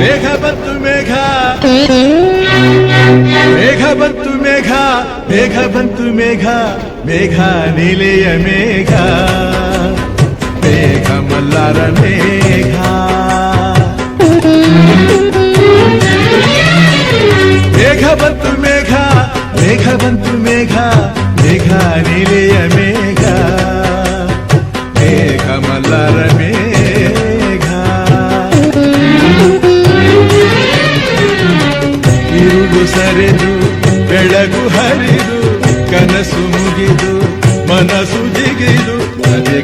మేఘ Batu మేఘ మేఘ Batu మేఘ మేఘ బంతు మేఘ మేఘ నిలయ మేఘ మేఘ మేఘ. మేఘ ಬೆಳಗು ಹರಿದು, ಕನಸು ಮುಗಿದು, ಮನಸ್ಸು ಜಿಗಿದು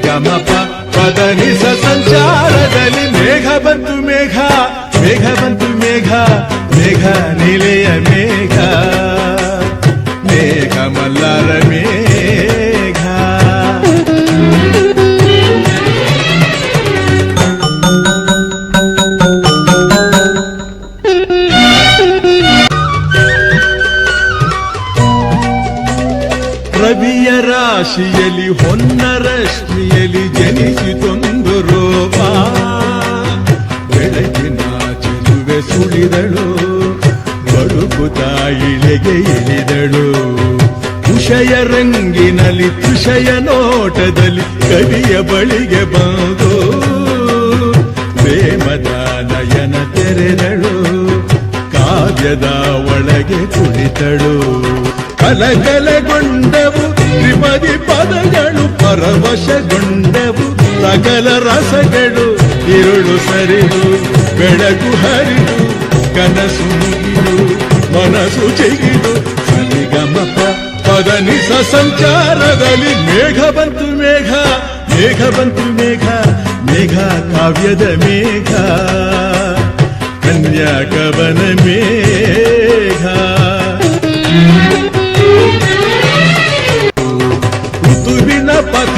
ಗಮಪ ಪದನಿಸ ಸಂಚಾರದಲ್ಲಿ ಮೇಘ ಬಂತು ಮೇಘ ಮೇಘ ಬಂತು ಮೇಘ ಮೇಘ ನೀಲೆಯ ಮೇಘ. ರವಿಯ ರಾಶಿಯಲ್ಲಿ ಹೊನ್ನ ರಶ್ಮಿಯಲ್ಲಿ ಜನಿಸಿತೊಂದು ರೂಪ. ಬೆಳಗಿನ ಚೆಲುವೆ ಸುಳಿದಳು ಬಡುಕು ತಾಯಿಳೆಗೆ ಇಳಿದಳು. ಕುಷಯ ರಂಗಿನಲ್ಲಿ ತುಷಯ ನೋಟದಲ್ಲಿ ಕವಿಯ ಬಳಿಗೆ ಬಂದು ಪ್ರೇಮದ ನಯನ ತೆರೆದಳು, ಕಾವ್ಯದ ಒಳಗೆ ಕುಳಿತಳು. కలకలగొండవు త్రిపది పదಗಳು ಪರವಶಗೊಂಡವು ಸಕಲ ರಸಗಳು ಇರುಳು ಸರಿದು ಬೆಳಕು ಹರಿದು ಕನಸು ಮುಗಿದು ಮನಸ್ಸು ಜಿಗಿದು ಸಲಿಗಮಪ ಪದನಿಸ ಸಂಚಾರದಲ್ಲಿ ಮೇಘ ಬಂತು ಮೇಘ ಮೇಘ ಬಂತು ಮೇಘ ಮೇಘ ಕಾವ್ಯದ ಮೇಘ ಕನ್ಯಾಕವನ ಮೇಘ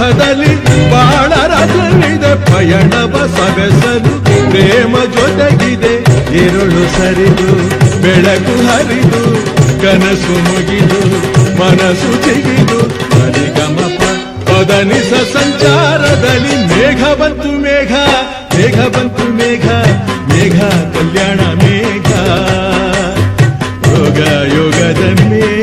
ಜೀವನದಲ್ಲಿ ಬಾಳ ರಸವಿದೆ ಪಯಣವ ಸವೆಸಲು ಪ್ರೇಮ ಜೊತೆಗಿದೆ. ಇರುಳು ಸರಿದು, ಬೆಳಕು ಹರಿದು, ಕನಸು ಮುಗಿದು, ಮನಸ್ಸು ಜಿಗಿದು ಹರಿಗಮಪ ಪದನಿಸ ಸಂಚಾರದಲ್ಲಿ ಮೇಘ ಬಂತು ಮೇಘ ಮೇಘ ಬಂತು ಮೇಘ ಮೇಘ ಕಲ್ಯಾಣ ಮೇಘ. ಯೋಗ ಯೋಗದ ಮೇಘ.